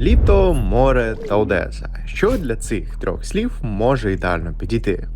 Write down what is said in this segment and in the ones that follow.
Літо, море та Одеса. Що для цих трьох слів може ідеально підійти?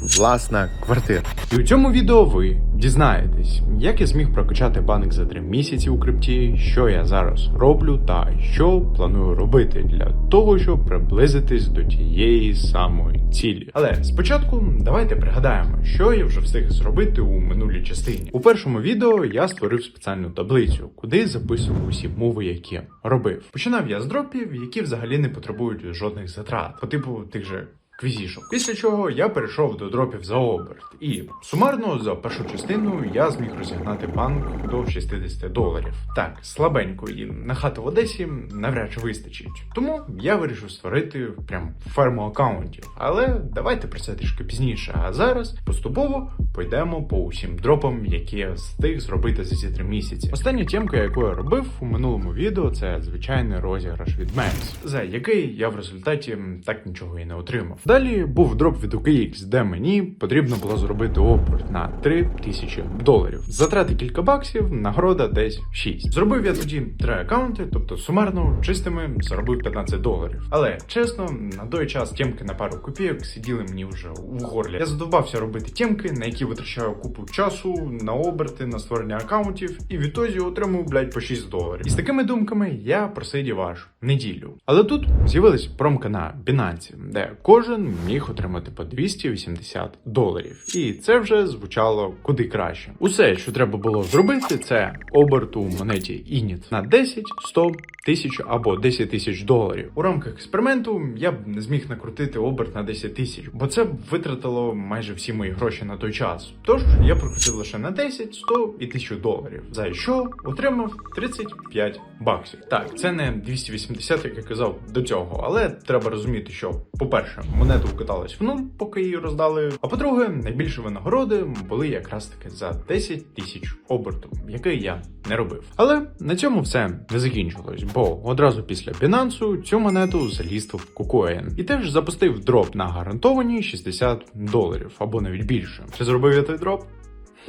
Власна квартира. І у цьому відео ви дізнаєтесь, як я зміг прокачати банк за 3 місяці у крипті, що я зараз роблю та що планую робити для того, щоб приблизитись до тієї самої цілі. Але спочатку давайте пригадаємо, що я вже встиг зробити у минулій частині. У першому відео я створив спеціальну таблицю, куди записував усі мови, які робив. Починав я з дропів, які взагалі не потребують жодних затрат, по типу тих же квізішок. Після чого я перейшов до дропів за оберт. І сумарно за першу частину я зміг розігнати банк до 60 доларів. Так, слабенько і на хату в Одесі навряд чи вистачить. Тому я вирішив створити прям ферму акаунтів. Але давайте про це трішки пізніше. А зараз поступово пойдемо по усім дропам, які я встиг зробити за ці три місяці. Остання тємка, яку я робив у минулому відео, це звичайний розіграш від Max, за який я в результаті так нічого і не отримав. Далі був дроп від OKX, де мені потрібно було зробити оберт на 3 тисячі доларів. Затрати кілька баксів, нагорода десь 6. Зробив я тоді три акаунти, тобто сумарно чистими заробив 15 доларів. Але чесно, на той час тємки на пару копійок сиділи мені вже в горлі. Я задовбався робити тємки, на які витрачаю купу часу, на оберти, на створення акаунтів, і відтоді отримав, блядь, по 6 доларів. І з такими думками я просидів аж неділю. Але тут з'явилась промка на Binance, де кожен міг отримати по 280 доларів. І це вже звучало куди краще. Усе, що треба було зробити, це оберт у монеті Init на 10, 100, тисяч або 10 тисяч доларів. У рамках експерименту я б не зміг накрутити оберт на 10 тисяч, бо це б витратило майже всі мої гроші на той час. Тож я прокрутив лише на 10, 100 і 1000 доларів. За що отримав 35 баксів. Так, це не 280, як я казав до цього, але треба розуміти, що, по-перше, вкаталась в нуль, поки її роздали. А по-друге, найбільші винагороди були якраз таки за 10 тисяч оберту, який я не робив. Але на цьому все не закінчилось, бо одразу після Binance цю монету залістив в KuCoin. і теж запустив дроп на гарантовані 60 доларів або навіть більше. Чи зробив я той дроп?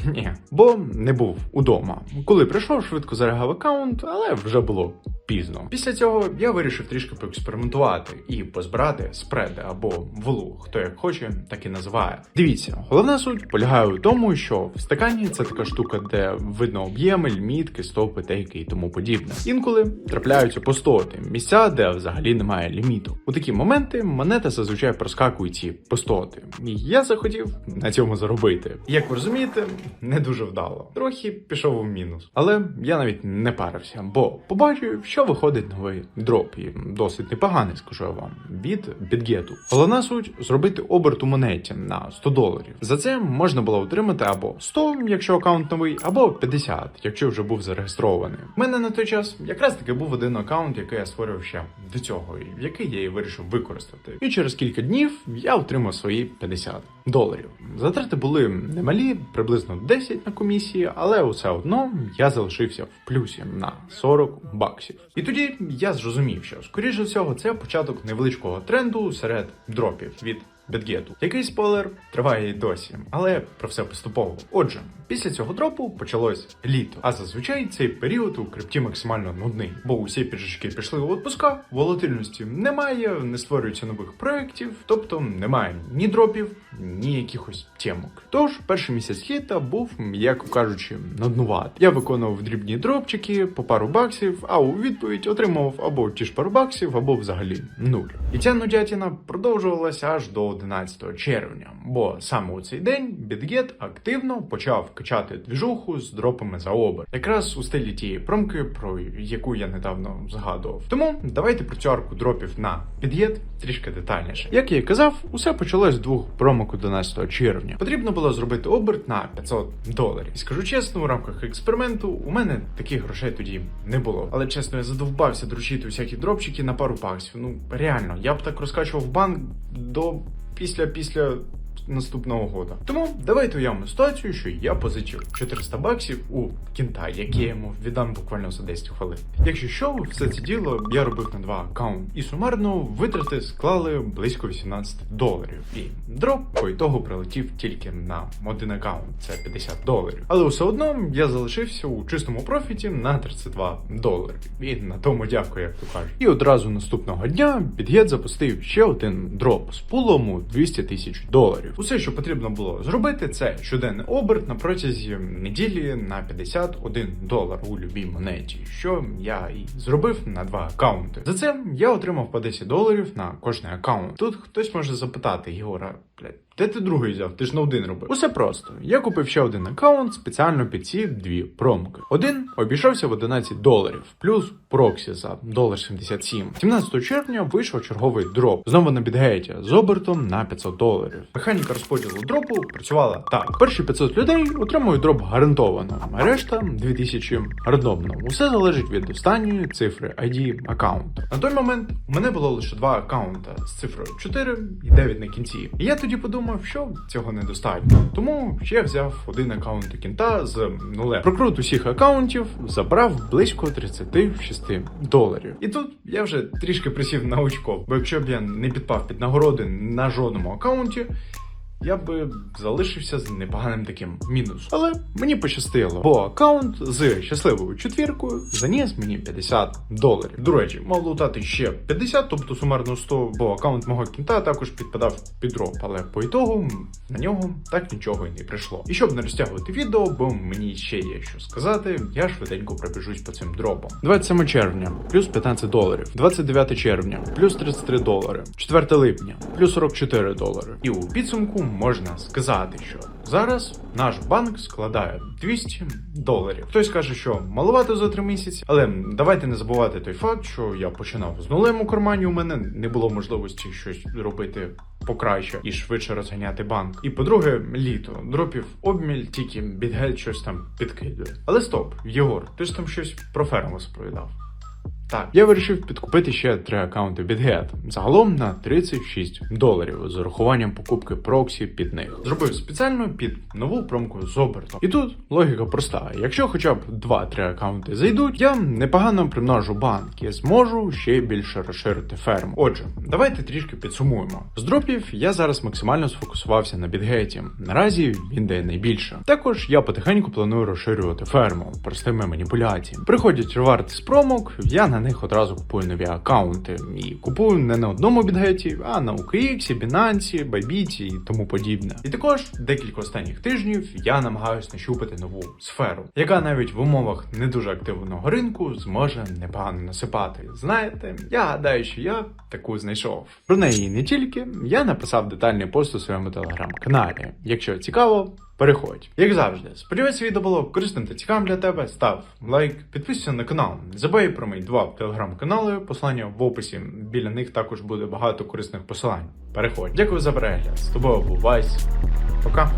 Ні, бо не був удома. Коли прийшов, швидко зарегав аккаунт, але вже було пізно. Після цього я вирішив трішки поекспериментувати і позбирати спреди або волу, хто як хоче, так і називає. Дивіться, головна суть полягає у тому, що в стакані це така штука, де видно об'єми, лімітки, стопи, тейки і тому подібне. Інколи трапляються пустоти, місця, де взагалі немає ліміту. У такі моменти монета зазвичай проскакує ці пустоти. І я захотів на цьому заробити. Як ви розумієте, не дуже вдало. Трохи пішов у мінус. Але я навіть не парився, бо побачив, що виходить новий дроп, і досить непоганий, скажу я вам, від бідгету. Головна суть зробити оберт у монеті на 100 доларів. За це можна було отримати або 100, якщо аккаунт новий, або 50, якщо вже був зареєстрований. У мене на той час якраз таки був один аккаунт, який я створив ще до цього, і який я і вирішив використати. І через кілька днів я отримав свої 50 доларів. Затрати були немалі, приблизно 10 на комісії, але усе одно я залишився в плюсі на 40 баксів. І тоді я зрозумів, що скоріше всього це початок невеличкого тренду серед дропів від Бетгету. Який спойлер триває і досі, але про все поступово. Отже, після цього дропу почалось літо. А зазвичай цей період у крипті максимально нудний, бо усі піджачки пішли у відпуска, волатильності немає, не створюється нових проєктів, тобто немає ні дропів, ні якихось тємок. Тож перший місяць літа був, м'яко кажучи, нуднуват. Я виконував дрібні дропчики по пару баксів, а у відповідь отримав або ті ж пару баксів, або взагалі нуль. І ця нудятіна продовжувалася аж до 11 червня, бо саме у цей день BitGet активно почав качати двіжуху з дропами за обер, якраз у стилі тієї промки, про яку я недавно згадував. Тому давайте про цю арку дропів на BitGet трішки детальніше. Як я і казав, усе почалось з двох промок 11 червня. Потрібно було зробити оберт на 500 доларів. І скажу чесно, у рамках експерименту у мене таких грошей тоді не було. Але чесно, я задовбався дручити всякі дропчики на пару баксів. Ну реально, я б так розкачував банк до після після наступного года. Тому давайте уявимо ситуацію, що я позичив 400 баксів у кінта, які я йому віддам буквально за 10 хвилин. Якщо що, все це діло я робив на два аккаунти. І сумарно витрати склали близько 18 доларів. І дроп по ітогу прилетів тільки на один аккаунт, це 50 доларів. Але все одно я залишився у чистому профіті на 32 долари. І на тому дякую, як то кажуть. І одразу наступного дня Bitget запустив ще один дроп з пулом у 200 тисяч доларів. Усе, що потрібно було зробити, це щоденний оберт на протязі неділі на 51 долар у любій монеті, що я і зробив на два аккаунти. За це я отримав по 10 доларів на кожний аккаунт. Тут хтось може запитати Єгора, блядь, де ти другий взяв? Ти ж на один робив. Усе просто. Я купив ще один аккаунт спеціально під ці дві промки. Один обійшовся в 11 доларів, плюс проксі за долар 77. 17 червня вийшов черговий дроп. Знову на бідгейті з обертом на 500 доларів. Механіка розподілу дропу працювала так: перші 500 людей отримують дроп гарантовано, а решта 2000 рандомно. Усе залежить від останньої цифри ID аккаунту. На той момент у мене було лише два аккаунта з цифрою 4 і 9 на кінці. І я тоді подумав, що цього недостатньо. Тому ще взяв один аккаунт кінта з нуле Прокрут усіх аккаунтів забрав близько 36 доларів. І тут я вже трішки присів на очко, бо якщо б я не підпав під нагороди на жодному аккаунті. Я би залишився з непоганим таким мінусом. Але мені пощастило, бо аккаунт з щасливою четвіркою заніс мені 50 доларів. До речі, мав лутати ще 50, тобто сумарно 100, бо аккаунт мого кінта також підпадав під дроп. Але по ітогу на нього так нічого і не прийшло. І щоб не розтягувати відео, бо мені ще є що сказати, я швиденько пробіжусь по цим дропам. 27 червня, плюс 15 доларів. 29 червня, плюс 33 долари. 4 липня, плюс 44 долари. І у підсумку можна сказати, що зараз наш банк складає 200 доларів. Хтось каже, що маловато за 3 місяці, але давайте не забувати той факт, що я починав з нулем у кармані. У мене не було можливості щось робити покраще і швидше розганяти банк. І по-друге, літо дропів обміль, тільки бідгель щось там підкидує. Але стоп, Єгор, ти ж там щось про ферму розповідав. Так, я вирішив підкупити ще три аккаунти BitGet, загалом на 36 доларів з урахуванням покупки проксі під них. Зробив спеціально під нову промку з обертом. І тут логіка проста: якщо хоча б 2-3 аккаунти зайдуть, я непогано примножу банк і зможу ще більше розширити ферму. Отже, давайте трішки підсумуємо. З дропів я зараз максимально сфокусувався на бідгеті. Наразі він дає найбільше. Також я потихеньку планую розширювати ферму простими маніпуляціями. Приходять реварти з промок, я на них одразу купую нові аккаунти. І купую не на одному бідгеті, а на OKX, Binance, Bybit і тому подібне. І також декілька останніх тижнів я намагаюся нащупати нову сферу, яка навіть в умовах не дуже активного ринку зможе непогано насипати. Знаєте, я гадаю, що я таку знайшов. Про неї не тільки я написав детальний пост у своєму телеграм-каналі. Якщо цікаво, Переходь. Як завжди, сподіваюся, відео було корисним та цікавим для тебе. Став лайк, підписуйся на канал. Не забувай про мої два телеграм-канали. Посилання в описі. Біля них також буде багато корисних посилань. Переходь. Дякую за перегляд. З тобою був Вайс. Пока.